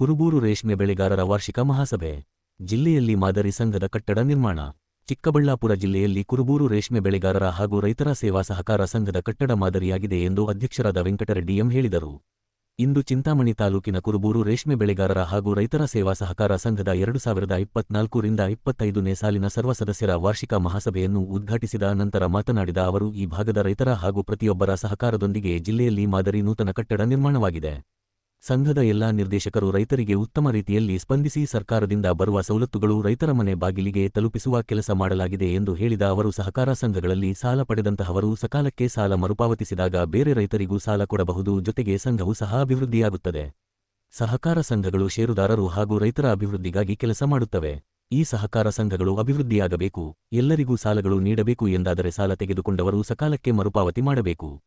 ಕುರುಬೂರು ರೇಷ್ಮೆ ಬೆಳೆಗಾರರ ವಾರ್ಷಿಕ ಮಹಾಸಭೆ, ಜಿಲ್ಲೆಯಲ್ಲಿ ಮಾದರಿ ಸಂಘದ ಕಟ್ಟಡ ನಿರ್ಮಾಣ, ಚಿಕ್ಕಬಳ್ಳಾಪುರ ಜಿಲ್ಲೆಯಲ್ಲಿ ಕುರುಬೂರು ರೇಷ್ಮೆ ಬೆಳೆಗಾರರ ಹಾಗೂ ರೈತರ ಸೇವಾ ಸಹಕಾರ ಸಂಘದ ಕಟ್ಟಡ ಮಾದರಿಯಾಗಿದೆ ಎಂದು ಅಧ್ಯಕ್ಷರಾದ ವೆಂಕಟರೆಡ್ಡಿ ಎಂ ಹೇಳಿದರು. ಇಂದು ಚಿಂತಾಮಣಿ ತಾಲೂಕಿನ ಕುರುಬೂರು ರೇಷ್ಮೆ ಬೆಳೆಗಾರರ ಹಾಗೂ ರೈತರ ಸೇವಾ ಸಹಕಾರ ಸಂಘದ ಎರಡು ಸಾವಿರದ ಇಪ್ಪತ್ನಾಲ್ಕರಿಂದ ಇಪ್ಪತ್ತೈದನೇ ಸಾಲಿನ ಸರ್ವ ಸದಸ್ಯರ ವಾರ್ಷಿಕ ಮಹಾಸಭೆಯನ್ನು ಉದ್ಘಾಟಿಸಿದ ನಂತರ ಮಾತನಾಡಿದ ಅವರು, ಈ ಭಾಗದ ರೈತರ ಹಾಗೂ ಪ್ರತಿಯೊಬ್ಬರ ಸಹಕಾರದೊಂದಿಗೆ ಜಿಲ್ಲೆಯಲ್ಲಿ ಮಾದರಿ ನೂತನ ಕಟ್ಟಡ ನಿರ್ಮಾಣವಾಗಿದೆ. ಸಂಘದ ಎಲ್ಲಾ ನಿರ್ದೇಶಕರು ರೈತರಿಗೆ ಉತ್ತಮ ರೀತಿಯಲ್ಲಿ ಸ್ಪಂದಿಸಿ ಸರ್ಕಾರದಿಂದ ಬರುವ ಸವಲತ್ತುಗಳು ರೈತರ ಮನೆ ಬಾಗಿಲಿಗೆ ತಲುಪಿಸುವ ಕೆಲಸ ಮಾಡಲಾಗಿದೆ ಎಂದು ಹೇಳಿದ ಅವರು, ಸಹಕಾರ ಸಂಘಗಳಲ್ಲಿ ಸಾಲ ಪಡೆದಂತಹವರು ಸಕಾಲಕ್ಕೆ ಸಾಲ ಮರುಪಾವತಿಸಿದಾಗ ಬೇರೆ ರೈತರಿಗೂ ಸಾಲ ಕೊಡಬಹುದು ಜೊತೆಗೆ ಸಂಘವು ಸಹ ಅಭಿವೃದ್ಧಿಯಾಗುತ್ತದೆ. ಸಹಕಾರ ಸಂಘಗಳು ಷೇರುದಾರರು ಹಾಗೂ ರೈತರ ಅಭಿವೃದ್ಧಿಗಾಗಿ ಕೆಲಸ ಮಾಡುತ್ತವೆ. ಈ ಸಹಕಾರ ಸಂಘಗಳು ಅಭಿವೃದ್ಧಿಯಾಗಬೇಕು. ಎಲ್ಲರಿಗೂ ಸಾಲಗಳು ನೀಡಬೇಕು ಎಂದಾದರೆ ಸಾಲ ತೆಗೆದುಕೊಂಡವರು ಸಕಾಲಕ್ಕೆ ಮರುಪಾವತಿ ಮಾಡಬೇಕು.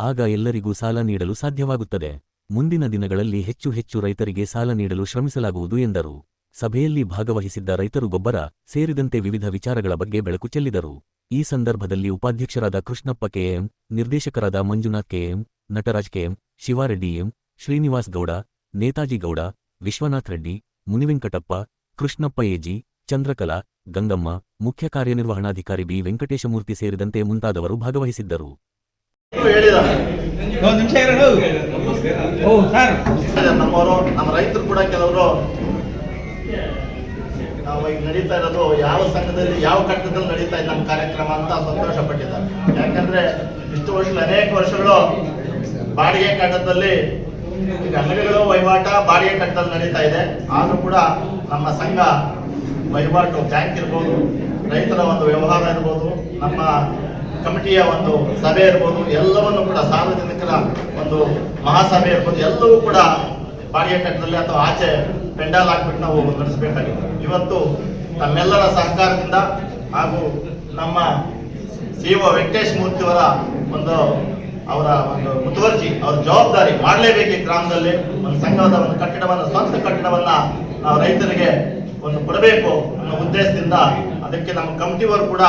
ಆಗ ಎಲ್ಲರಿಗೂ ಸಾಲ ನೀಡಲು ಸಾಧ್ಯವಾಗುತ್ತದೆ. ಮುಂದಿನ ದಿನಗಳಲ್ಲಿ ಹೆಚ್ಚು ಹೆಚ್ಚು ರೈತರಿಗೆ ಸಾಲ ನೀಡಲು ಶ್ರಮಿಸಲಾಗುವುದು ಎಂದರು. ಸಭೆಯಲ್ಲಿ ಭಾಗವಹಿಸಿದ್ದ ರೈತರು ಗೊಬ್ಬರ ಸೇರಿದಂತೆ ವಿವಿಧ ವಿಚಾರಗಳ ಬಗ್ಗೆ ಬೆಳಕು ಚೆಲ್ಲಿದರು. ಈ ಸಂದರ್ಭದಲ್ಲಿ ಉಪಾಧ್ಯಕ್ಷರಾದ ಕೃಷ್ಣಪ್ಪ ಕೆಎಂ, ನಿರ್ದೇಶಕರಾದ Manjunath KM, Nataraj KM, Shivareddy M, Srinivas Gowda, Netaji Gowda, Vishwanath Reddy, Munivenkatappa, Krishnappa AG, Chandrakala, Gangamma, ಮುಖ್ಯ ಕಾರ್ಯನಿರ್ವಹಣಾಧಿಕಾರಿ ಬಿ ವೆಂಕಟೇಶಮೂರ್ತಿ ಸೇರಿದಂತೆ ಮುಂತಾದವರು ಭಾಗವಹಿಸಿದ್ದರು. ನಮ್ಮವರು ನಮ್ಮ ರೈತರು ಕೂಡ ಕೆಲವರು ನಾವು ಈಗ ನಡೀತಾ ಇರೋದು ಯಾವ ಸಂಘದಲ್ಲಿ ಯಾವ ಕಟ್ಟದಲ್ಲಿ ನಡೀತಾ ಇದೆ ನಮ್ಮ ಕಾರ್ಯಕ್ರಮ ಅಂತ ಸಂತೋಷ ಪಟ್ಟಿದ್ದಾರೆ ಯಾಕಂದ್ರೆ ಇಷ್ಟು ವರ್ಷ ಅನೇಕ ವರ್ಷಗಳು ಬಾಡಿಗೆ ಕಟ್ಟದಲ್ಲಿ ಈಗ ಅಂಗಡಿಗಳು ವಹಿವಾಟ ಬಾಡಿಗೆ ಕಟ್ಟದಲ್ಲಿ ನಡೀತಾ ಇದೆ. ಆದ್ರೂ ಕೂಡ ನಮ್ಮ ಸಂಘ ವಹಿವಾಟು ಬ್ಯಾಂಕ್ ಇರ್ಬೋದು ರೈತರ ಒಂದು ವ್ಯವಹಾರ ಇರ್ಬೋದು ನಮ್ಮ ಕಮಿಟಿಯ ಒಂದು ಸಭೆ ಇರ್ಬೋದು, ಎಲ್ಲವನ್ನು ಕೂಡ ಸಾರ್ವಜನಿಕರ ಒಂದು ಮಹಾಸಭೆ ಇರ್ಬೋದು, ಎಲ್ಲವೂ ಕೂಡ ಬಾಡಿಗೆ ಅಥವಾ ಆಚೆ ಪೆಂಡಾಲ್ ಹಾಕ್ಬಿಟ್ಟು ನಾವು ನಡೆಸಬೇಕಾಗಿದೆ. ಇವತ್ತು ತಮ್ಮೆಲ್ಲರ ಸಹಕಾರದಿಂದ ಹಾಗೂ ನಮ್ಮ ಸಿ ಒ ವೆಂಕಟೇಶ್ ಮೂರ್ತಿಯವರ ಒಂದು, ಅವರ ಒಂದು ಮುತುವರ್ಜಿ, ಅವರ ಜವಾಬ್ದಾರಿ ಮಾಡಲೇಬೇಕು ಈ ಗ್ರಾಮದಲ್ಲಿ. ಒಂದು ಸಂಘದ ಒಂದು ಕಟ್ಟಡವನ್ನು, ಸ್ವಂತ ಕಟ್ಟಡವನ್ನ ನಾವು ರೈತರಿಗೆ ಒಂದು ಕೊಡಬೇಕು ಅನ್ನೋ ಉದ್ದೇಶದಿಂದ ಅದಕ್ಕೆ ನಮ್ಮ ಕಮಿಟಿಯವರು ಕೂಡ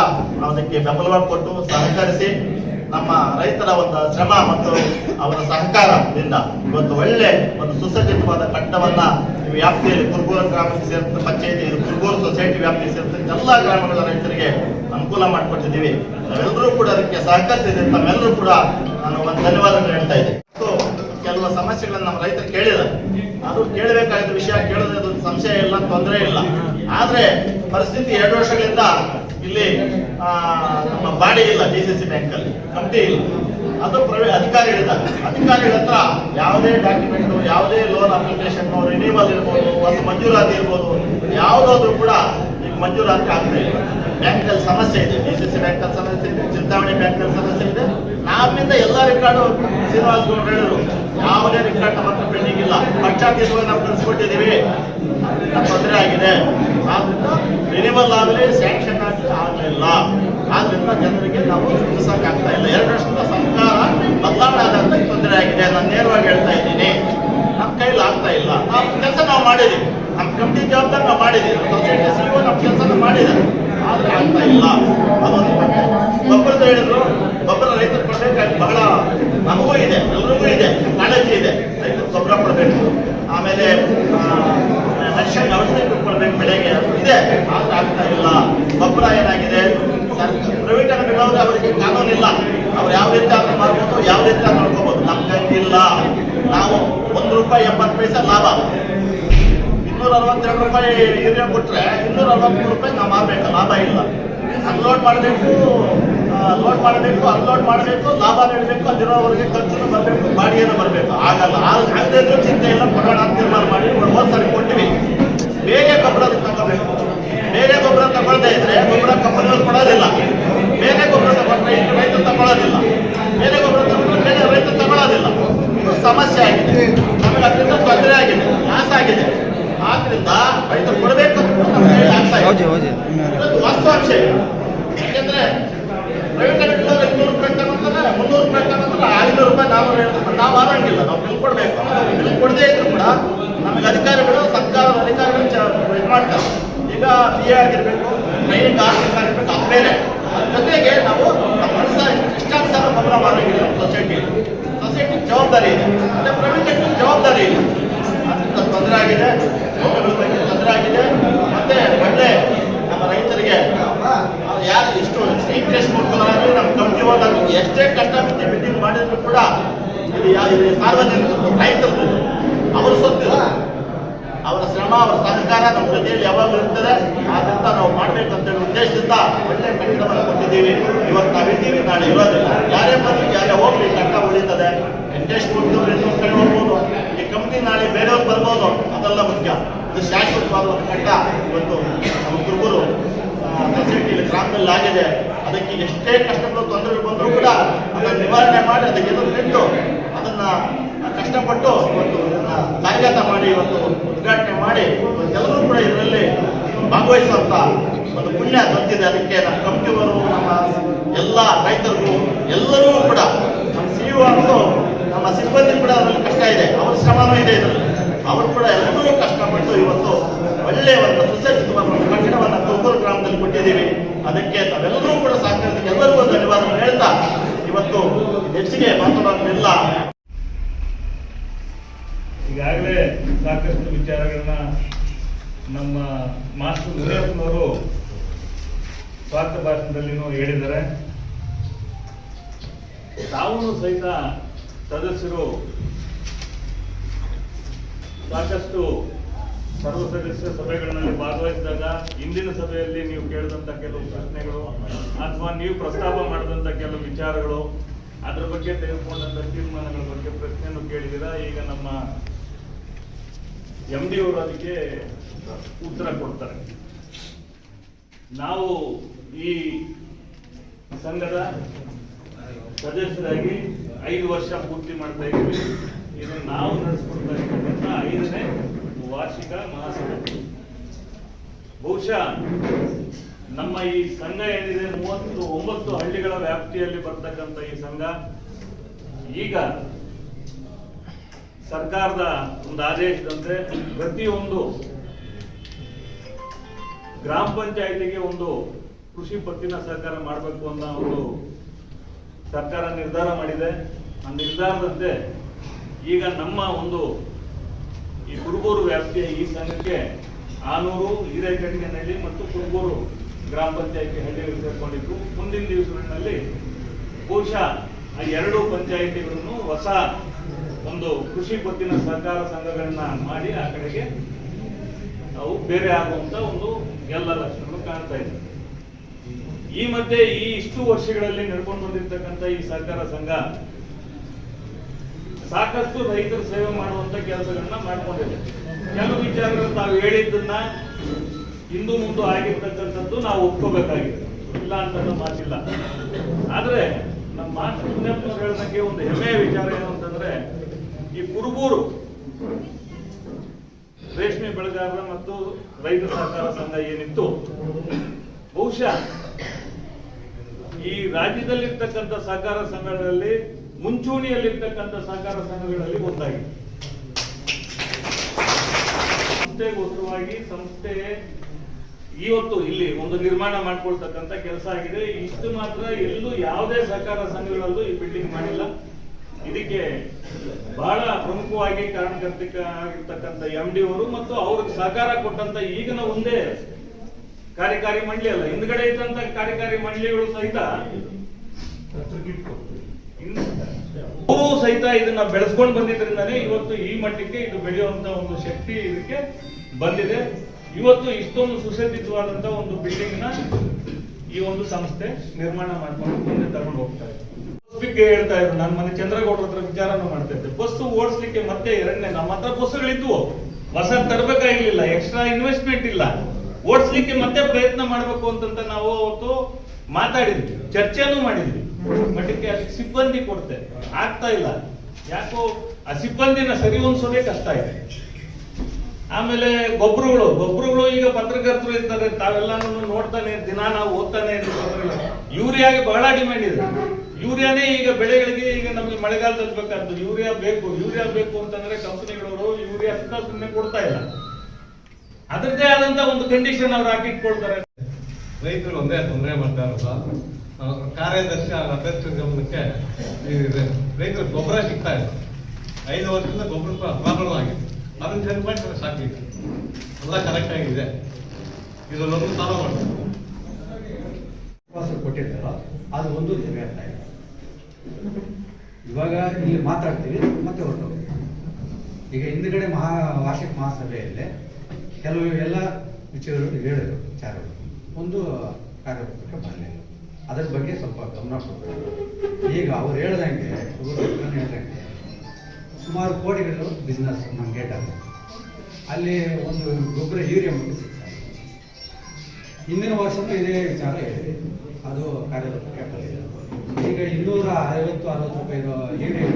ಅದಕ್ಕೆ ಬೆಂಬಲವಾಗಿ ಕೊಟ್ಟು ಸಹಕರಿಸಿ ನಮ್ಮ ರೈತರ ಒಂದು ಶ್ರಮ ಮತ್ತು ಅವರ ಸಹಕಾರದಿಂದ ಇವತ್ತು ಒಳ್ಳೆ ಒಂದು ಸುಸಜ್ಜಿತವಾದ ಕಟ್ಟಡವನ್ನ ಈ ವ್ಯಾಪ್ತಿಯಲ್ಲಿ ಕುರ್ಗೂರು ಗ್ರಾಮಕ್ಕೆ ಸೇರಿದ ಪಂಚಾಯತಿ ಕುರ್ಗೂರು ಸೊಸೈಟಿ ವ್ಯಾಪ್ತಿ ಸೇರ್ತದೆ ಎಲ್ಲ ಗ್ರಾಮಗಳ ರೈತರಿಗೆ ಅನುಕೂಲ ಮಾಡಿಕೊಟ್ಟಿದ್ದೀವಿ. ನಾವೆಲ್ಲರೂ ಕೂಡ ಅದಕ್ಕೆ ಸಹಕರಿಸಿದೆ. ತಮ್ಮೆಲ್ಲರೂ ಕೂಡ ನಾನು ಒಂದು ಧನ್ಯವಾದಗಳು ಹೇಳ್ತಾ ಇದ್ದೆ ಕೆಲವು ಸಮಸ್ಯೆಗಳನ್ನು ನಮ್ಮ ರೈತರು ಕೇಳಿದ್ದಾರೆ. ಅದು ಕೇಳಬೇಕಾದ ವಿಷಯ ಕೇಳೋದು ಸಂಶಯ ಇಲ್ಲ, ತೊಂದರೆ ಇಲ್ಲ. ಆದ್ರೆ ಪರಿಸ್ಥಿತಿ ಎರಡು ವರ್ಷಗಳಿಂದ ಇಲ್ಲಿ ನಮ್ಮ ಬಾಡಿ ಇಲ್ಲ ಡಿ ಸಿ ಸಿ ಬ್ಯಾಂಕ್ ಅಲ್ಲಿ. ಕಮಿಟಿ ಇಲ್ಲ. ಅದು ಪ್ರವೇ ಅಧಿಕಾರಿಗಳಿದ್ದಾರೆ ಅಧಿಕಾರಿಗಳ ಹತ್ರ ಯಾವುದೇ ಡಾಕ್ಯುಮೆಂಟ್ ಯಾವುದೇ ಲೋನ್ ಅಪ್ಲಿಕೇಶನ್ ರಿನ್ಯೂವಲ್ ಇರ್ಬೋದು, ಹೊಸ ಮಂಜೂರಾತಿ ಇರ್ಬೋದು, ಯಾವುದಾದ್ರೂ ಕೂಡ ಈಗ ಮಂಜೂರಾತಿ ಆಗ್ತಾ ಇಲ್ಲ. ಬ್ಯಾಂಕ್ ಅಲ್ಲಿ ಸಮಸ್ಯೆ ಇದೆ. ಡಿ ಸಿ ಸಿ ಬ್ಯಾಂಕ್ ಅಲ್ಲಿ ಸಮಸ್ಯೆ ಇದೆ. ಚಿಂತಾಮಣಿ ಬ್ಯಾಂಕ್ ಅಲ್ಲಿ ಸಮಸ್ಯೆ ಇದೆ. ನಾವಿಂದ ಎಲ್ಲ ರೆಕಾರ್ಡು ಶ್ರೀನಿವಾಸ್ ಗೌಡ ಹೇಳಿದ್ರು, ಯಾವುದೇ ರೆಕಾರ್ಡ್ ಮಾತ್ರ ಪೆಂಡಿಂಗ್ ಇಲ್ಲ. ಪಕ್ಷಾತೀತವಾಗಿ ನಾವು ಕಳಿಸ್ಕೊಟ್ಟಿದ್ದೀವಿ. ತೊಂದರೆ ಆಗಿದೆ. ಆದ್ರಿಂದ ರಿನಿವಲ್ ಆಗಲಿ ಸ್ಯಾಂಕ್ಷನ್ ಆಗಲಿ ಆಗಲಿಲ್ಲ. ಆದ್ರಿಂದ ಜನರಿಗೆ ನಾವು ಸುಧಿಸಕ್ ಆಗ್ತಾ ಇಲ್ಲ. ಎರಡು ವರ್ಷದ ಸರ್ಕಾರ ಬದಲಾವಣೆ ಆದಂತ ತೊಂದರೆ ಆಗಿದೆ. ನಾನು ನೇರವಾಗಿ ಹೇಳ್ತಾ ಇದ್ದೀನಿ. ನಮ್ಮ ಕೈಲಿ ಆಗ್ತಾ ಇಲ್ಲ. ನಾವು ಕೆಲಸ ನಾವು ಮಾಡಿದ್ದೀವಿ ನಮ್ಮ ಕಮಿಟಿ ಜವಾಬ್ದಾರಿ ನಾವು ಮಾಡಿದ್ದೀವಿ ಸೊಸೈಟಿ ಸಿಇಒ ನಮ್ಮ ಕೆಲಸ ಮಾಡಿದ್ದಾರೆ. ಆದ್ರೆ ಆಗ್ತಾ ಇಲ್ಲ. ಅದೊಂದು ಬಗ್ಗೆ ಹೇಳಿದ್ರು ಗೊಬ್ಬರ ರೈತರು ಕೊಡಬೇಕಾಗಿ ಬಹಳ ನಮಗೂ ಇದೆ. ಎಲ್ರಿಗೂ ಇದೆ. ಕಾಳಜಿ ಇದೆ. ರೈತರು ಗೊಬ್ಬರ ಕೊಡಬೇಕು. ಆಮೇಲೆ ಮನುಷ್ಯನಿಗೆ ಔಷಧಿ ಕೊಡಬೇಕು ಬೆಳೆಗೆ ಇದೆ. ಆದ್ರೆ ಆಗ್ತಾ ಇಲ್ಲ. ಗೊಬ್ಬರ ಏನಾಗಿದೆ? ಪ್ರೈವೇಟ್ ಬಿಡೋದ್ರೆ ಅವರಿಗೆ ಕಾನೂನಿಲ್ಲ. ಅವ್ರು ಯಾವ ರೀತಿ ಅರ್ಥ ಮಾಡ್ಬೋದು ಯಾವ ರೀತಿ ನೋಡ್ಕೋಬಹುದು ನಮ್ಮ ಕೈಲಿ ಇಲ್ಲ. ನಾವು ಒಂದು ರೂಪಾಯಿ ಎಪ್ಪತ್ತು ಪೈಸೆ ಲಾಭ. ಇನ್ನೂರ ಅರವತ್ತೆರಡು ರೂಪಾಯಿ ಯೂರಿಯಾ ಕೊಟ್ರೆ ಇನ್ನೂರ ಅರವತ್ಮೂರು ರೂಪಾಯಿ ನಾವು ಮಾರಬೇಕು. ಲಾಭ ಇಲ್ಲ. ಅನ್ಲೋಡ್ ಮಾಡಬೇಕು. ಲೋಡ್ ಮಾಡಬೇಕು ಅನ್ಲೋಡ್ ಮಾಡಬೇಕು ಲಾಭ ನೀಡಬೇಕು ಅಲ್ಲಿರೋವರೆಗೆ ಖರ್ಚು ಬರಬೇಕು ಬಾಡಿಗೆನ ಬರಬೇಕು. ಆಗಲ್ಲ ಆಗ- ಆಗದೇ ಇದ್ರೂ ಚಿಂತೆ ಇಲ್ಲ ಕೊಡೋಣ ಅಂತ ತೀರ್ಮಾನ ಮಾಡಿ ಸಾರಿ ಕೊಟ್ಟಿವಿ. ಬೇರೆ ಗೊಬ್ಬರ ತಗೋಬೇಕು ಬೇರೆ ಗೊಬ್ಬರ ತಗೊಳ್ಳದೇ ಇದ್ರೆ ಗೊಬ್ಬರ ಕಂಪನಿಗಳು ಕೊಡೋದಿಲ್ಲ. ಬೇರೆ ಗೊಬ್ಬರ ತಗೊಂಡ್ರೆ ಇನ್ನು ರೈತರು ತಗೊಳ್ಳೋದಿಲ್ಲ ಬೇರೆ ಗೊಬ್ಬರ ತಗೊಂಡ್ರೆ ಬೇರೆ ರೈತರು ತಗೊಳ್ಳೋದಿಲ್ಲ ಇದು ಸಮಸ್ಯೆ ಆಗಿದೆ. ನಮಗೆ ಅದರಿಂದ ತೊಂದರೆ ಆಗಿದೆ ಲಾಸ್ ಆಗಿದೆ. ಆದ್ರಿಂದ ರೈತರು ಕೊಡಬೇಕು ಅಂತ ವಾಸ್ತವಾಂಶ. ಯಾಕೆಂದ್ರೆ ಅಂಗಡಿಯವರು ಇನ್ನೂರು ರೂಪಾಯಿ ಮುನ್ನೂರು ರೂಪಾಯಿ ತಗೊಂಡ್ರೆ ಐನೂರು ರೂಪಾಯಿ ನಾವು ನಾವು ನಾವು ಬಿಲ್ ಕೊಡಬೇಕು ಕೊಡದೇ ಕೂಡ ನಮಗೆ ಅಧಿಕಾರಿಗಳು ಸರ್ಕಾರದ ಅಧಿಕಾರಿಗಳು ಇದು ಈಗ ಎ ಆಗಿರ್ಬೇಕು ಟ್ರೈನಿಂಗ್ ಆಗಿರ್ಬೇಕು ಅದು ಬೇರೆ ಜೊತೆಗೆ ನಾವು ನಮ್ಮ ಮನಸ್ಸ ಇಷ್ಟಾನುಸಾರ ಗೊಬ್ಬರ ಮಾಡೋಂಗಿಲ್ಲ ಸೊಸೈಟಿ ಸೊಸೈಟಿ ಜವಾಬ್ದಾರಿ ಇದೆ ಮತ್ತೆ ಜವಾಬ್ದಾರಿ ಇಲ್ಲ ಅದರಿಂದ ತೊಂದರೆ ಆಗಿದೆ ಬಗ್ಗೆ ತೊಂದರೆ ಆಗಿದೆ ಮತ್ತೆ ಒಳ್ಳೆ ನಮ್ಮ ರೈತರಿಗೆ ಯಾರು ಎಷ್ಟು ಇಂಟ್ರೆಸ್ಟ್ ಕೊಡ್ತಾರೆ ನಮ್ಮ ಹೋದಾಗ ಎಷ್ಟೇ ಕಷ್ಟ ಬಿದ್ದು ಬಿಟ್ಟಿಂಗ್ ಮಾಡಿದ್ರು ಕೂಡ ಇಲ್ಲಿ ಇದು ಸಾರ್ವಜನಿಕರು ರೈತರು ಅವರು ಸೊತ್ತು. ಅವರ ಶ್ರಮ, ಅವರ ಸಹಕಾರ ನಮ್ಮ ಜೊತೆಯಲ್ಲಿ ಯಾವಾಗ ಇರ್ತದೆ. ಆದ್ರಿಂದ ನಾವು ಮಾಡ್ಬೇಕಂತೇಳಿ ಅಂತ ಹೇಳಿ ಉದ್ದೇಶದಿಂದ ಒಳ್ಳೆ ಕಟ್ಟಡವನ್ನು ಕೊಟ್ಟಿದ್ದೀವಿ. ಇವತ್ತು ನಾವಿದ್ದೀವಿ ನಾಳೆ ಇರೋದಿಲ್ಲ. ಯಾರೇ ಬಂದು ಯಾರೇ ಹೋಗ್ಲಿ, ಕಟ್ಟ ಉಳಿತದೆ. ಇಂಟ್ರೆಸ್ಟ್ ಕೊಟ್ಟು ಇನ್ನೊಂದು ಕಡೆ ಹೋಗ್ಬೋದು. ಈ ಕಂಪ್ನಿ ನಾಳೆ ಬೇರೆಯವ್ರು ಬರ್ಬೋದು, ಅದೆಲ್ಲ ಮುಖ್ಯ. ಇದು ಶಾಶ್ವತವಾದ ಕಟ್ಟ. ಇವತ್ತು ನಮ್ಮ ಸೊಸೈಟಿಯಲ್ಲಿ ಗ್ರಾಮದಲ್ಲಿ ಆಗಿದೆ. ಅದಕ್ಕೆ ಎಷ್ಟೇ ಕಷ್ಟಗಳು ತೊಂದರೆ ಬಂದರೂ ಕೂಡ ಅದನ್ನು ನಿವಾರಣೆ ಮಾಡಿ ಅದಕ್ಕೆ ಎದುರು ನಿಂತು ಅದನ್ನ ಕಷ್ಟಪಟ್ಟು ಒಂದು ಕಾರ್ಯಗತ ಮಾಡಿ, ಒಂದು ಉದ್ಘಾಟನೆ ಮಾಡಿ ಎಲ್ಲರೂ ಕೂಡ ಇದರಲ್ಲಿ ಭಾಗವಹಿಸುವಂತ ಒಂದು ಪುಣ್ಯ ದೊರೆತಿದೆ ಅದಕ್ಕೆ ನಮ್ಮ ಕಂಪ್ನಿಯವರು ನಮ್ಮ ಎಲ್ಲ ರೈತರಿಗೂ ಎಲ್ಲರೂ ಕೂಡ ನಮ್ಮ ಸಿಇಒ ಅವರು ನಮ್ಮ ಸಿಬ್ಬಂದಿ ಕೂಡ ಅದರಲ್ಲಿ ಕಷ್ಟ ಇದೆ. ಅವ್ರ ಶ್ರಮನೂ ಇದೆ ಇದರಲ್ಲಿ. ಅವರು ಕೂಡ ಎಲ್ಲರೂ ಕಷ್ಟಪಟ್ಟು ಇವತ್ತು ಒಳ್ಳೆಯ ಒಂದು ಸುಸಜ್ಜಿತವಾದ ಒಂದು ಕಟ್ಟಡವನ್ನು ತುಮಕೂರು ಗ್ರಾಮದಲ್ಲಿ ಕೊಟ್ಟಿದ್ದೀವಿ. ಅದಕ್ಕೆ ತಾವೆಲ್ಲರೂ ಕೂಡ ಸಹಕರಿಸಿ ಎಲ್ಲರಿಗೂ ಧನ್ಯವಾದ ಹೇಳ್ತಾ ಇವತ್ತು ಹೆಚ್ಚಿಗೆ ಮಾತನಾಡಲಿಲ್ಲ. ಈಗಾಗಲೇ ಸಾಕಷ್ಟು ವಿಚಾರಗಳನ್ನ ನಮ್ಮ ಮಾಸ್ಟರ್ ಉದಯಪ್ಪನವರು ಸ್ವಾರ್ಥ ಭಾಷಣದಲ್ಲಿನೂ ಹೇಳಿದ್ದಾರೆ. ತಾವು ಸಹಿತ ಸದಸ್ಯರು ಸಾಕಷ್ಟು ಸರ್ವ ಸದಸ್ಯ ಸಭೆಗಳಲ್ಲಿ ಭಾಗವಹಿಸಿದಾಗ ಇಂದಿನ ಸಭೆಯಲ್ಲಿ ನೀವು ಕೇಳಿದಂತ ಕೆಲವು ಪ್ರಶ್ನೆಗಳು, ಅಥವಾ ನೀವು ಪ್ರಸ್ತಾಪ ಮಾಡಿದಂತ ಕೆಲವು ವಿಚಾರಗಳು, ಅದರ ಬಗ್ಗೆ ತೆಗೆದುಕೊಂಡಂತ ತೀರ್ಮಾನಗಳ ಬಗ್ಗೆ ಪ್ರಶ್ನೆಯನ್ನು ಕೇಳಿದಿರಾ ಈಗ ನಮ್ಮ ಎಂ ಡಿ ಅವರು ಅದಕ್ಕೆ ಉತ್ತರ ಕೊಡ್ತಾರೆ. ನಾವು ಈ ಸಂಘದ ಸದಸ್ಯರಾಗಿ ಐದು ವರ್ಷ ಪೂರ್ತಿ ಮಾಡ್ತಾ ಇದ್ದೀವಿ. ಇದನ್ನು ನಾವು ನಡೆಸ್ಕೊಡ್ತಾ ಐದನೇ ವಾರ್ಷಿಕ ಮಹಾಸಭೆ. ಬಹುಶಃ ನಮ್ಮ ಈ ಸಂಘ ಏನಿದೆ, ಮೂವತ್ತು ಒಂಬತ್ತು ಹಳ್ಳಿಗಳ ವ್ಯಾಪ್ತಿಯಲ್ಲಿ ಬರ್ತಕ್ಕಂಥ ಈ ಸಂಘ, ಈಗ ಸರ್ಕಾರದ ಒಂದು ಆದೇಶದಂತೆ ಪ್ರತಿಯೊಂದು ಗ್ರಾಮ ಪಂಚಾಯಿತಿಗೆ ಒಂದು ಕೃಷಿ ಪತ್ತಿನ ಸಹಕಾರ ಮಾಡಬೇಕು ಅನ್ನೋ ಒಂದು ಸರ್ಕಾರ ನಿರ್ಧಾರ ಮಾಡಿದೆ. ಆ ನಿರ್ಧಾರದಂತೆ ಈಗ ನಮ್ಮ ಒಂದು ಈ ಕುರುಬೂರು ವ್ಯಾಪ್ತಿಯ ಈ ಸಂಘಕ್ಕೆ ಆನೂರು ಹಿರೇಕಟ್ಟಿನಹಳ್ಳಿ ಮತ್ತು ಕುರುಬೂರು ಗ್ರಾಮ ಪಂಚಾಯತಿ ಹಳ್ಳಿಗಳು ಸೇರ್ಕೊಂಡಿದ್ದು. ಮುಂದಿನ ದಿವಸಗಳಲ್ಲಿ ಬಹುಶಃ ಆ ಎರಡು ಪಂಚಾಯಿತಿಗಳನ್ನು ಹೊಸ ಒಂದು ಕೃಷಿ ಪತ್ತಿನ ಸಹಕಾರ ಸಂಘಗಳನ್ನ ಮಾಡಿ ಆ ಕಡೆಗೆ ಅವು ಬೇರೆ ಆಗುವಂತ ಒಂದು ಎಲ್ಲ ಲಕ್ಷಣಗಳು ಕಾಣ್ತಾ ಇದೆ. ಈ ಮಧ್ಯೆ ಈ ಇಷ್ಟು ವರ್ಷಗಳಲ್ಲಿ ನಡ್ಕೊಂಡು ಬಂದಿರತಕ್ಕಂತ ಈ ಸಹಕಾರ ಸಂಘ ಸಾಕಷ್ಟು ರೈತರ ಸೇವೆ ಮಾಡುವಂತ ಕೆಲಸಗಳನ್ನ ಮಾಡ್ಕೊಂಡಿದೆ ಕೆಲವು ವಿಚಾರಗಳು ತಾವು ಹೇಳಿದ್ದನ್ನ ಹಿಂದೂ ಮುಂದೆ ಆಗಿರ್ತಕ್ಕಂಥದ್ದು ನಾವು ಒಪ್ಕೋಬೇಕಾಗಿದೆ. ಇಲ್ಲ ಅಂತ ಮಾತಿಲ್ಲ. ಆದ್ರೆ ನಮ್ಮ ಮಾತು ಹೇಳಿದಂಗೆ ಒಂದು ಹೆಮ್ಮೆಯ ವಿಚಾರ ಏನು ಅಂತಂದ್ರೆ, ಈ ಕುರುಬೂರು, ರೇಷ್ಮೆ ಬೆಳೆಗಾರರ ಮತ್ತು ರೈತ ಸಹಕಾರ ಸಂಘ ಏನಿತ್ತು, ಬಹುಶಃ ಈ ರಾಜ್ಯದಲ್ಲಿರ್ತಕ್ಕಂಥ ಸಹಕಾರ ಸಂಘಗಳಲ್ಲಿ ಮುಂಚೂಣಿಯಲ್ಲಿರ್ತಕ್ಕಂಥ ಸಹಕಾರ ಸಂಘಗಳಲ್ಲಿ ಒಂದಾಗಿದೆ. ಸಂಸ್ಥೆಗೋಸ್ಕರವಾಗಿ ಸಂಸ್ಥೆ ಇವತ್ತು ಇಲ್ಲಿ ಒಂದು ನಿರ್ಮಾಣ ಮಾಡ್ಕೊಳ್ತಕ್ಕಂಥ ಕೆಲಸ ಆಗಿದೆ. ಇಷ್ಟು ಮಾತ್ರ, ಎಲ್ಲೂ ಯಾವುದೇ ಸಹಕಾರ ಸಂಘಗಳಲ್ಲೂ ಈ ಬಿಲ್ಡಿಂಗ್ ಮಾಡಿಲ್ಲ. ಇದಕ್ಕೆ ಬಹಳ ಪ್ರಮುಖವಾಗಿ ಕಾರಣಕರ್ತಿಕ ಆಗಿರ್ತಕ್ಕಂಥ ಎಂ ಡಿ ಅವರು ಮತ್ತು ಅವ್ರಿಗೆ ಸಹಕಾರ ಕೊಟ್ಟಂತ ಈಗಿನ ಒಂದೇ ಕಾರ್ಯಕಾರಿ ಮಂಡಳಿ ಅಲ್ಲ. ಹಿಂದ್ಗಡೆ ಇದ್ದಂತ ಕಾರ್ಯಕಾರಿ ಮಂಡಳಿಗಳು ಸಹಿತ ಅವರು ಸಹಿತ ಇದನ್ನ ಬೆಳೆಸ್ಕೊಂಡು ಬಂದಿದ್ರಿಂದಾನೇ ಇವತ್ತು ಈ ಮಟ್ಟಕ್ಕೆ ಇದು ಬೆಳೆಯುವಂತ ಒಂದು ಶಕ್ತಿ ಇದಕ್ಕೆ ಬಂದಿದೆ. ಇವತ್ತು ಇಷ್ಟೊಂದು ಸುಸಜ್ಜಿತವಾದಂತ ಒಂದು ಬಿಲ್ಡಿಂಗ್ನ ಈ ಒಂದು ಸಂಸ್ಥೆ ನಿರ್ಮಾಣ ಮಾಡ್ಕೊಂಡು ಮುಂದೆ ತಗೊಂಡು ಹೋಗ್ತಾ ಇದೆ. ಹೇಳ್ತಾ ಇದ್ರು ನನ್ನ ಮನೆ ಚಂದ್ರಗೌಡ್ರ ಹತ್ರ ವಿಚಾರನೂ ಮಾಡ್ತಾ ಇದ್ದೆ. ಬಸ್ ಓಡಿಸ್ಲಿಕ್ಕೆ ಮತ್ತೆ ಎರಡನೇ, ನಮ್ಮ ಹತ್ರ ಬಸ್ಗಳಿದ್ವು ಹೊಸ ತರಬೇಕಾಗಿರ್ಲಿಲ್ಲ ಎಕ್ಸ್ಟ್ರಾ ಇನ್ವೆಸ್ಟ್ಮೆಂಟ್ ಇಲ್ಲ. ಓಡಿಸ್ಲಿಕ್ಕೆ ಮತ್ತೆ ಪ್ರಯತ್ನ ಮಾಡ್ಬೇಕು ಅಂತಂತ ನಾವು ಅವತ್ತು ಮಾತಾಡಿದ್ವಿ, ಚರ್ಚೆನೂ ಮಾಡಿದ್ವಿ. ಮಟ್ಟಕ್ಕೆ ಅದಕ್ಕೆ ಸಿಬ್ಬಂದಿ ಕೊಡ್ತೆ. ಆಗ್ತಾ ಇಲ್ಲ. ಯಾಕೋ ಆ ಸಿಬ್ಬಂದಿನ ಸರಿ ಹೊಂದಿಸೋದೇ ಕಷ್ಟ ಇದೆ. ಆಮೇಲೆ ಗೊಬ್ಬರಗಳು ಗೊಬ್ಬರಗಳು ಈಗ ಪತ್ರಕರ್ತರು ಇರ್ತಾರೆ ತಾವೆಲ್ಲನೂ ನೋಡ್ತಾನೆ ದಿನ ನಾವು ಓದ್ತಾನೆ ಯೂರಿಯಾಗೆ ಬಹಳ ಡಿಮ್ಯಾಂಡ್ ಇದೆ. ಯೂರಿಯಾನೇ ಈಗ ಬೆಳೆಗಳಿಗೆ ಈಗ ನಮಗೆ ಮಳೆಗಾಲದಲ್ಲಿ ಬೇಕಾದ್ದು ಯೂರಿಯಾ ಬೇಕು ಯೂರಿಯಾ ಬೇಕು ಅಂತಂದ್ರೆ ಕಂಪನಿಗಳವರು ಯೂರಿಯಾ ಸುಮ್ಮನೆ ಕೊಡ್ತಾ ಇಲ್ಲ. ಅದರದೇ ಆದಂತ ಒಂದು ಕಂಡೀಷನ್ ಅವ್ರು ಹಾಕಿಟ್ಕೊಳ್ತಾರೆ. ರೈತರು ಒಂದೇ ತೊಂದರೆ ಮಾಡ್ತಾ ಇರೋದು? ಆ, ಕಾರ್ಯದರ್ಶಿ ಹಾಗೂ ಅಧ್ಯಕ್ಷ ಗಮನಕ್ಕೆ ರೈತರು ಗೊಬ್ಬರ ಸಿಗ್ತಾ ಇದೆ. ಐದು ವರ್ಷದಿಂದ ಗೊಬ್ಬರ ಪ್ರಾಬ್ಲಮ್ ಆಗಿದೆ. ಅದನ್ನ ಸರಿಪಡಿಸಿದ್ರೆ ಸಾಕಿದೆ ಎಲ್ಲ ಕರೆಕ್ಟ್ ಆಗಿದೆ. ಇದರಲ್ಲೊಂದು ಸಾಲ ಮಾಡ್ತೀವಿ. ಕೊಟ್ಟಿರ್ತಾರ ಅದು ಒಂದು ಇದೆ ಇವಾಗ ಇಲ್ಲಿ ಮಾತಾಡ್ತೀವಿ, ಮತ್ತೆ ಹೊರಟು ಈಗ ಹಿಂದ್ಗಡೆ ಮಹಾ ವಾರ್ಷಿಕ ಮಹಾಸಭೆಯಲ್ಲಿ ಕೆಲವು ಎಲ್ಲ ವಿಚಾರಗಳು ಹೇಳಿದರು, ವಿಚಾರಗಳು. ಒಂದು ಕಾರ್ಯಕ್ರಮಕ್ಕೆ ಬರಲಿಲ್ಲ. ಅದ್ರ ಬಗ್ಗೆ ಸ್ವಲ್ಪ ಗಮನ ಕೊಡ್ತಾರೆ ಈಗ ಅವ್ರು ಹೇಳ್ದಂಗೆ ಹೇಳ್ದಂಗೆ ಸುಮಾರು ಕೋಟಿಗಳು ಬಿಸ್ನೆಸ್ ನಮ್ಮ ಗೇಟ್ ಅಲ್ಲಿ ಒಂದು ಗೊಬ್ಬರ ಯೂರಿಯಾ ಮಟ್ಟ ಸಿಗ್ತಾರೆ. ಹಿಂದಿನ ವರ್ಷವೂ ಇದೇ ವಿಚಾರ ಹೇಳಿ ಅದು ಕಾರ್ಯರೂಪಕ್ಕೆ ಬರಲಿಲ್ಲ ಈಗ ಇನ್ನೂರ ಐವತ್ತು, ಅರವತ್ತು ರೂಪಾಯಿ ಯೂರಿಯಾ.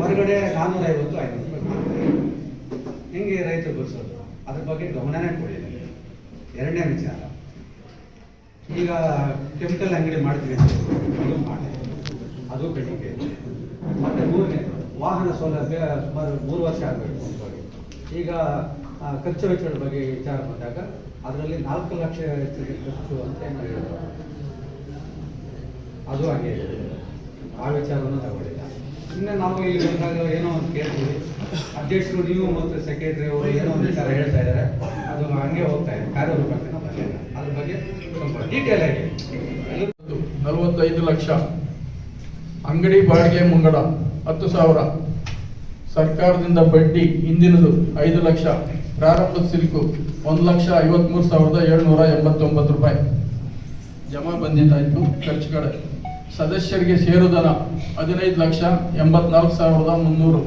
ಹೊರಗಡೆ ನಾನ್ನೂರ ಐವತ್ತು, ಐನೂರು ರೂಪಾಯಿ ಮಾಡ್ತಾ ಇದೆ. ಹೆಂಗೆ ರೈತರು ಬರ್ಸೋದು ಅದ್ರ ಬಗ್ಗೆ ಗಮನನೇ ಕೊಡಿ ಎರಡನೇ ವಿಚಾರ. ಈಗ ಕೆಮಿಕಲ್ ಅಂಗಡಿ ಮಾಡ್ತೀವಿ ಅದು ಮಾಡಿ. ಅದು ಬೆಳಿಗ್ಗೆ ಮತ್ತೆ ಮೂರನೇ ವಾಹನ ಸೌಲಭ್ಯ ಸುಮಾರು ಮೂರು ವರ್ಷ ಆಗಬೇಕು ಈಗ ಖರ್ಚು ವೆಚ್ಚದ ಬಗ್ಗೆ ವಿಚಾರ ಬಂದಾಗ ಅದರಲ್ಲಿ ನಾಲ್ಕು ಲಕ್ಷ ಖರ್ಚು ಅಂತ ಹೇಳಿದ್ರು. ಅದು ಹಾಗೆ. ಆ ವಿಚಾರವನ್ನು ತಗೊಂಡಿಲ್ಲ ಇನ್ನು ನಾವು ಇಲ್ಲಿ ಬಂದಾಗ ಏನೋ ಒಂದು ಕೇಳ್ತೀವಿ. ಅಧ್ಯಕ್ಷರು ನೀವು ಮತ್ತು ಸೆಕ್ರೆಟರಿ ಅವರು ಏನೋ ಒಂದು ವಿಚಾರ ಹೇಳ್ತಾ ಇದ್ದಾರೆ. ಅದು ಹಂಗೆ ಹೋಗ್ತಾ ಇದೆ. ಕಾರ್ಯರೂಪಕ್ಕೆ ಅದ್ರ ಬಗ್ಗೆ ಡೀಟೇಲ್ ನಲವತ್ತೈದು ಲಕ್ಷ. ಅಂಗಡಿ ಬಾಡಿಗೆ ಮುಂಗಡ, ಹತ್ತು ಸಾವಿರ. ಸರ್ಕಾರದಿಂದ ಬಡ್ಡಿ ಹಿಂದಿನದು ಐದು ಲಕ್ಷ. ಪ್ರಾರಂಭದ ಸಿಲ್ಕು ಒಂದು ಲಕ್ಷ ಐವತ್ಮೂರು ಸಾವಿರದ ಏಳ್ನೂರ ಎಂಬತ್ತೊಂಬತ್ತು ರೂಪಾಯಿ. ಜಮಾ ಬಂದಿದ್ದಾಯಿತು ಖರ್ಚು ಕಡೆ. ಸದಸ್ಯರಿಗೆ ಸೇರುದನ ಹದಿನೈದು ಲಕ್ಷ ಎಂಬತ್ನಾಲ್ಕು ಸಾವಿರದ ಮುನ್ನೂರು.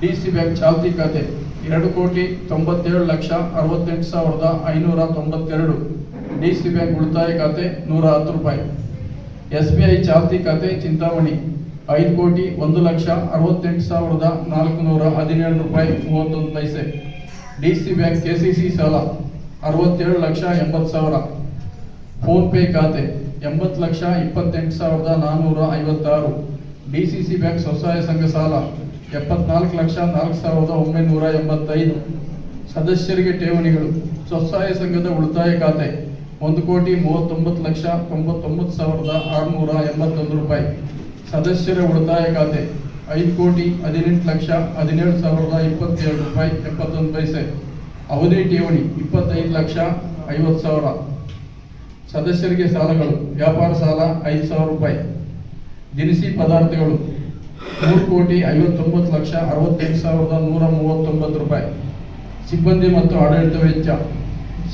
ಡಿ ಸಿ ಬ್ಯಾಂಕ್ ಚಾಲ್ತಿ ಖಾತೆ ಎರಡು ಕೋಟಿ ತೊಂಬತ್ತೇಳು ಲಕ್ಷ ಅರವತ್ತೆಂಟು ಸಾವಿರದ ಐನೂರ ತೊಂಬತ್ತೆರಡು. ಡಿ ಸಿ ಬ್ಯಾಂಕ್ ಉಳಿತಾಯ ಖಾತೆ ನೂರ ಹತ್ತು ರೂಪಾಯಿ. ಎಸ್ ಬಿ ಐ ಚಾಲ್ತಿ ಖಾತೆ ಚಿಂತಾಮಣಿ ಐದು ಕೋಟಿ ಒಂದು ಲಕ್ಷ ಅರವತ್ತೆಂಟು ಸಾವಿರದ ನಾಲ್ಕುನೂರ ಹದಿನೇಳು ರೂಪಾಯಿ ಮೂವತ್ತೊಂದು ಪೈಸೆ. D C bank K C C ಸಾಲ ಅರವತ್ತೇಳು ಲಕ್ಷ ಎಂಬತ್ತು ಸಾವಿರ. ಫೋನ್ ಪೇ ಖಾತೆ ಎಂಬತ್ತು ಲಕ್ಷ ಇಪ್ಪತ್ತೆಂಟು ಸಾವಿರದ ನಾನ್ನೂರ ಐವತ್ತಾರು. ಡಿ ಸಿ ಸಿ ಬ್ಯಾಂಕ್ ಸ್ವಸಹಾಯ ಸಂಘ ಸಾಲ ಎಪ್ಪತ್ನಾಲ್ಕು ಲಕ್ಷ ನಾಲ್ಕು ಸಾವಿರದ ಒಂಬೈನೂರ ಎಂಬತ್ತೈದು. ಸದಸ್ಯರಿಗೆ ಠೇವಣಿಗಳು ಸ್ವಸಹಾಯ ಸಂಘದ ಉಳಿತಾಯ ಖಾತೆ. ಒಂದು ಕೋಟಿ ಮೂವತ್ತೊಂಬತ್ತು ಲಕ್ಷ ತೊಂಬತ್ತೊಂಬತ್ತು ಸಾವಿರದ ಆರುನೂರ ಎಂಬತ್ತೊಂದು ರೂಪಾಯಿ. ಸದಸ್ಯರ ಉಳಿತಾಯ ಖಾತೆ, ಐದು ಕೋಟಿ ಹದಿನೆಂಟು ಲಕ್ಷ ಹದಿನೇಳು ಸಾವಿರದ ಇಪ್ಪತ್ತೇಳು ರೂಪಾಯಿ ಎಪ್ಪತ್ತೊಂದು ಪೈಸೆ. ಅವಧಿ ಠೇವಣಿ ಇಪ್ಪತ್ತೈದು ಲಕ್ಷ ಐವತ್ತು ಸಾವಿರ. ಸದಸ್ಯರಿಗೆ ಸಾಲಗಳು, ವ್ಯಾಪಾರ ಸಾಲ ಐದು ಸಾವಿರ ರೂಪಾಯಿ. ದಿನಸಿ ಪದಾರ್ಥಗಳು, ಮೂರು ಕೋಟಿ ಐವತ್ತೊಂಬತ್ತು ಲಕ್ಷ ಅರವತ್ತೆಂಟು ಸಾವಿರದ ನೂರ ಮೂವತ್ತೊಂಬತ್ತು ರೂಪಾಯಿ. ಸಿಬ್ಬಂದಿ ಮತ್ತು ಆಡಳಿತ ವೆಚ್ಚ.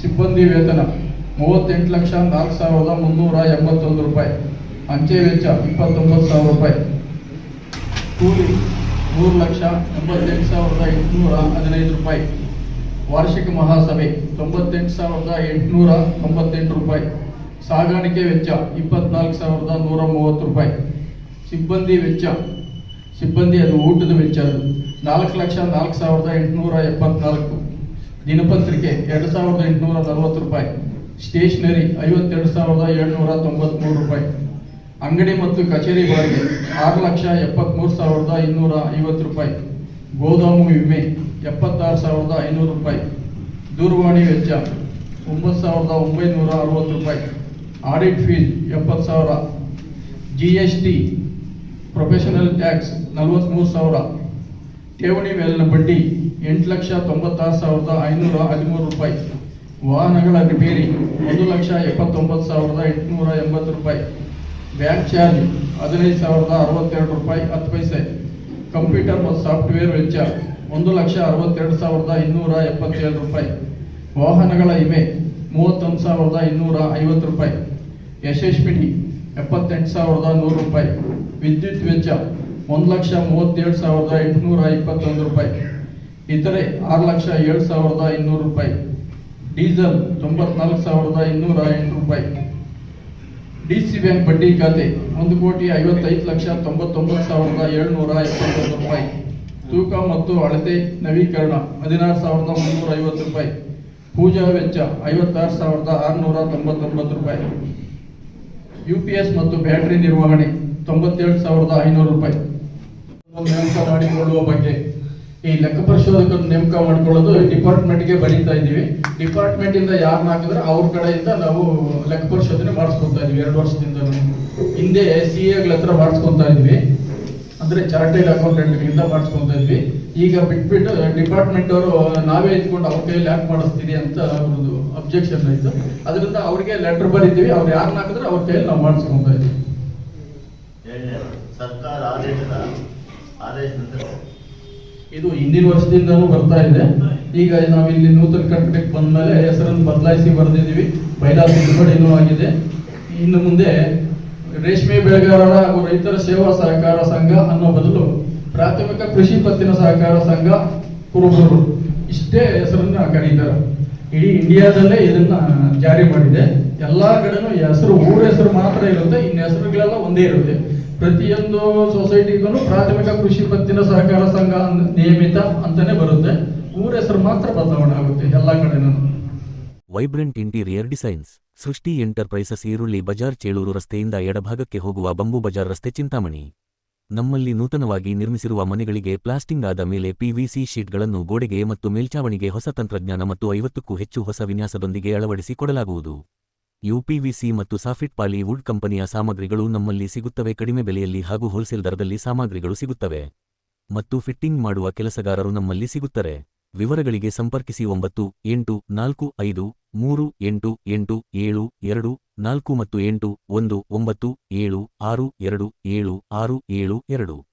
ಸಿಬ್ಬಂದಿ ವೇತನ ಮೂವತ್ತೆಂಟು ಲಕ್ಷ ನಾಲ್ಕು ಸಾವಿರದ ಮುನ್ನೂರ ಎಂಬತ್ತೊಂದು ರೂಪಾಯಿ. ಅಂಚೆ ವೆಚ್ಚ ಇಪ್ಪತ್ತೊಂಬತ್ತು ಸಾವಿರ ರೂಪಾಯಿ. ಕೂಲಿ ಮೂರು ಲಕ್ಷ ಎಂಬತ್ತೆಂಟು ಸಾವಿರದ ಎಂಟುನೂರ ಹದಿನೈದು ರೂಪಾಯಿ. ವಾರ್ಷಿಕ ಮಹಾಸಭೆ ತೊಂಬತ್ತೆಂಟು ಸಾವಿರದ ಎಂಟುನೂರ ತೊಂಬತ್ತೆಂಟು ರೂಪಾಯಿ. ಸಾಗಾಣಿಕೆ ವೆಚ್ಚ ಇಪ್ಪತ್ನಾಲ್ಕು ಸಾವಿರದ ನೂರ ಮೂವತ್ತು ರೂಪಾಯಿ. ಸಿಬ್ಬಂದಿ ವೆಚ್ಚ, ಸಿಬ್ಬಂದಿ ಅದು ಊಟದ ವೆಚ್ಚ ಅದು. ನಾಲ್ಕು ಲಕ್ಷ ನಾಲ್ಕು ಸಾವಿರದ ಎಂಟುನೂರ ಎಪ್ಪತ್ನಾಲ್ಕು. ದಿನಪತ್ರಿಕೆ ಎರಡು ಸಾವಿರದ ಎಂಟುನೂರ ನಲವತ್ತು ರೂಪಾಯಿ. ಸ್ಟೇಷನರಿ ಐವತ್ತೆರಡು ಸಾವಿರದ ಏಳ್ನೂರ ತೊಂಬತ್ಮೂರು ರೂಪಾಯಿ. ಅಂಗಡಿ ಮತ್ತು ಕಚೇರಿ ಬಾಡಿಗೆ ಆರು ಲಕ್ಷ ಎಪ್ಪತ್ಮೂರು ಸಾವಿರದ ಇನ್ನೂರ ಐವತ್ತು ರೂಪಾಯಿ. ಗೋದಾಮು ವಿಮೆ ಎಪ್ಪತ್ತಾರು ಸಾವಿರದ ಐನೂರು ರೂಪಾಯಿ. ದೂರವಾಣಿ ವೆಚ್ಚ ಒಂಬತ್ತು ಸಾವಿರದ ಒಂಬೈನೂರ ಅರವತ್ತು ರೂಪಾಯಿ. ಆಡಿಟ್ ಫೀಸ್ ಎಪ್ಪತ್ತು ಸಾವಿರ. G S T professional tax ನಲವತ್ತ್ಮೂರು ಸಾವಿರ. ಠೇವಣಿ ಮೇಲಿನ ಬಡ್ಡಿ ಎಂಟು ಲಕ್ಷ ತೊಂಬತ್ತಾರು ಸಾವಿರದ ಐನೂರ ಹದಿಮೂರು ರೂಪಾಯಿ. ವಾಹನಗಳ ರಿಪೇರಿ ಒಂದು ಲಕ್ಷ ಎಪ್ಪತ್ತೊಂಬತ್ತು ಸಾವಿರದ ಎಂಟುನೂರ ಎಂಬತ್ತು ರೂಪಾಯಿ. ಬ್ಯಾಂಕ್ ಚಾರ್ಜ್ ಹದಿನೈದು ಸಾವಿರದ ಅರವತ್ತೆರಡು ರೂಪಾಯಿ ಹತ್ತು ಪೈಸೆ. ಕಂಪ್ಯೂಟರ್ ಮತ್ತು ಸಾಫ್ಟ್ವೇರ್ ವೆಚ್ಚ ಒಂದು ಲಕ್ಷ ಅರವತ್ತೆರಡು ಸಾವಿರದ ಇನ್ನೂರ ಎಪ್ಪತ್ತೇಳು ರೂಪಾಯಿ. ವಾಹನಗಳ ವಿಮೆ ಮೂವತ್ತೊಂದು ಸಾವಿರದ ಇನ್ನೂರ ಐವತ್ತು ರೂಪಾಯಿ. ಯಶಸ್ವಿನಿ ಎಪ್ಪತ್ತೆಂಟು ಸಾವಿರದ ನೂರು ರೂಪಾಯಿ. ವಿದ್ಯುತ್ ವೆಚ್ಚ ಒಂದು ಲಕ್ಷ ಮೂವತ್ತೇಳು ಸಾವಿರದ ಎಂಟುನೂರ ಇಪ್ಪತ್ತೊಂದು ರೂಪಾಯಿ. ಇತರೆ ಆರು ಲಕ್ಷ ಏಳು ಸಾವಿರದ ಇನ್ನೂರು ರೂಪಾಯಿ. ಡೀಸೆಲ್ ತೊಂಬತ್ನಾಲ್ಕು ಸಾವಿರದ ಇನ್ನೂರ ಎಂಟು ರೂಪಾಯಿ. ಡಿ ಸಿ ಬ್ಯಾಂಕ್ ಬಡ್ಡಿ ಖಾತೆ ಒಂದು ಕೋಟಿ ಐವತ್ತೈದು ಲಕ್ಷ ತೊಂಬತ್ತೊಂಬತ್ತು ಸಾವಿರದ ಏಳ್ನೂರ ಎಪ್ಪತ್ತೊಂದು ರೂಪಾಯಿ. ತೂಕ ಮತ್ತು ಅಳತೆ ನವೀಕರಣ ಹದಿನಾರು ಸಾವಿರದ ಮುನ್ನೂರ ಐವತ್ತು ರೂಪಾಯಿ. ಪೂಜಾ ವೆಚ್ಚ ಐವತ್ತಾರು ಸಾವಿರದ ಆರುನೂರ ತೊಂಬತ್ತೊಂಬತ್ತು ರೂಪಾಯಿ. ಯು ಪಿ ಎಸ್ ಮತ್ತು ಬ್ಯಾಟರಿ ನಿರ್ವಹಣೆ ತೊಂಬತ್ತೇಳು ಸಾವಿರದ ಐನೂರು ರೂಪಾಯಿ. ನೇಮಕ ಮಾಡಿಕೊಳ್ಳುವ ಬಗ್ಗೆ. ಈ ಲೆಕ್ಕ ಪರಿಶೋಧಕರು ನೇಮಕ ಮಾಡ್ಕೊಳ್ಳೋದು ಡಿಪಾರ್ಟ್ಮೆಂಟ್ಗೆ ಬರೀತಾ ಇದ್ದೀವಿ. ಡಿಪಾರ್ಟ್ಮೆಂಟ್ ಇಂದ ಯಾರನ್ನ ಹಾಕಿದ್ರೆ ಅವ್ರ ಕಡೆಯಿಂದ ನಾವು ಲೆಕ್ಕ ಪರಿಶೋಧನೆ ಮಾಡಿಸ್ಕೊತಾ ಇದೀವಿ ಎರಡು ವರ್ಷದಿಂದ ಹಿಂದೆ ಸಿ ಎಗಳ ಹತ್ರ ಮಾಡಿಸ್ಕೊತಾ ಇದ್ವಿ. ಅಂದ್ರೆ ಚಾರ್ಟೆಡ್ ಅಕೌಂಟೆಂಟ್ಗಳಿಂದ ಮಾಡಿಸ್ಕೊತಾ ಇದ್ವಿ. ಈಗ ಬಿಟ್ಬಿಟ್ಟು ಡಿಪಾರ್ಟ್ಮೆಂಟ್ ಅವರು, ನಾವೇ ಇದ್ಕೊಂಡು ಅವ್ರ ಕೈಯಲ್ಲಿ ಯಾಕೆ ಮಾಡಿಸ್ತೀರಿ ಅಂತ ಒಂದು ಅಬ್ಜೆಕ್ಷನ್ ಆಯ್ತು. ಅದರಿಂದ ಅವ್ರಿಗೆ ಲೆಟರ್ ಬರೀತೀವಿ. ಅವ್ರು ಯಾರನ್ನ ಹಾಕಿದ್ರೆ ಅವ್ರ ಕೈಯಲ್ಲಿ ನಾವು ಮಾಡಿಸ್ಕೊತಾ ಇದ್ವಿ ಸರ್ಕಾರ ಆದೇಶದ ಆದೇಶದಂತೆ ಇದು ಹಿಂದಿನ ವರ್ಷದಿಂದನೂ ಬರ್ತಾ ಇದೆ. ಈಗ ನಾವು ಇಲ್ಲಿ ನೂತನ ಕಟ್ಟಡಕ್ಕೆ ಬಂದ್ಮೇಲೆ ಹೆಸರನ್ನು ಬದಲಾಯಿಸಿ ಬರೆದಿದ್ದೀವಿ. ಬೈಲಾ ತಿದ್ದುಪಡಿನೂ ಆಗಿದೆ. ಇನ್ನು ಮುಂದೆ ರೇಷ್ಮೆ ಬೆಳೆಗಾರರ ಹಾಗೂ ರೈತರ ಸೇವಾ ಸಹಕಾರ ಸಂಘ ಅನ್ನೋ ಬದಲು ಪ್ರಾಥಮಿಕ ಕೃಷಿ ಪತ್ತಿನ ಸಹಕಾರ ಸಂಘ ಕುರುಬರು. ಇಷ್ಟೇ ಹೆಸರನ್ನು ಕರೀತಾರೆ. ಇಡೀ ಇಂಡಿಯಾದಲ್ಲೇ ಇದನ್ನ ಜಾರಿ ಮಾಡಿದೆ. ಎಲ್ಲಾ ಕಡೆನೂ ಹೆಸರು, ಊರ ಹೆಸರು ಮಾತ್ರ ಇರುತ್ತೆ. ಇನ್ನು ಹೆಸರುಗಳೆಲ್ಲ ಒಂದೇ ಇರುತ್ತೆ. ಪ್ರತಿಯೊಂದು ಸೊಸೈಟಿಗೂ ಪ್ರಾಥಮಿಕ ಕೃಷಿ ಪತ್ತಿನ ಸಹಕಾರ ಸಂಘ ನಿಯಮಿತ ಅಂತಾನೆ ಬರುತ್ತೆ. ಊರ ಹೆಸರು ಮಾತ್ರ ಬದಲಾವಣೆ ಆಗುತ್ತೆ ಎಲ್ಲಾ ಕಡೆನೂ. Vibrant interior designs Srishti enterprises ಈರುಳ್ಳಿ ಬಜಾರ್ ಚೇಳೂರು ರಸ್ತೆಯಿಂದ ಎಡಭಾಗಕ್ಕೆ ಹೋಗುವ ಬಂಬು ಬಜಾರ್ ರಸ್ತೆ ಚಿಂತಾಮಣಿ. ನಮ್ಮಲ್ಲಿ ನೂತನವಾಗಿ ನಿರ್ಮಿಸಿರುವ ಮನೆಗಳಿಗೆ ಪ್ಲಾಸ್ಟಿಂಗ್ ಆದ ಮೇಲೆ ಪಿವಿಸಿ ಶೀಟ್ಗಳನ್ನು ಗೋಡೆಗೆ ಮತ್ತು ಮೇಲ್ಚಾವಣಿಗೆ ಹೊಸ ತಂತ್ರಜ್ಞಾನ ಮತ್ತು ಐವತ್ತಕ್ಕೂ ಹೆಚ್ಚು ಹೊಸ ವಿನ್ಯಾಸದೊಂದಿಗೆ ಅಳವಡಿಸಿ ಕೊಡಲಾಗುವುದು. ಯುಪಿವಿಸಿ ಮತ್ತು ಸಾಫಿಟ್ ಪಾಲಿ ವುಡ್ ಕಂಪನಿಯ ಸಾಮಗ್ರಿಗಳು ನಮ್ಮಲ್ಲಿ ಸಿಗುತ್ತವೆ. ಕಡಿಮೆ ಬೆಲೆಯಲ್ಲಿ ಹಾಗೂ ಹೋಲ್ಸೇಲ್ ದರದಲ್ಲಿ ಸಾಮಗ್ರಿಗಳು ಸಿಗುತ್ತವೆ. ಮತ್ತು ಫಿಟ್ಟಿಂಗ್ ಮಾಡುವ ಕೆಲಸಗಾರರು ನಮ್ಮಲ್ಲಿ ಸಿಗುತ್ತಾರೆ. ವಿವರಗಳಿಗೆ ಸಂಪರ್ಕಿಸಿ. ಒಂಬತ್ತು, ಎಂಟು, ನಾಲ್ಕು, ಐದು, ಮೂರು, ಎಂಟು ಎಂಟು, ಏಳು, ಎರಡು, ನಾಲ್ಕು ಮತ್ತು ಎಂಟು, ಒಂದು, ಒಂಬತ್ತು, ಏಳು, ಆರು, ಎರಡು, ಏಳು, ಆರು, ಏಳು, ಎರಡು.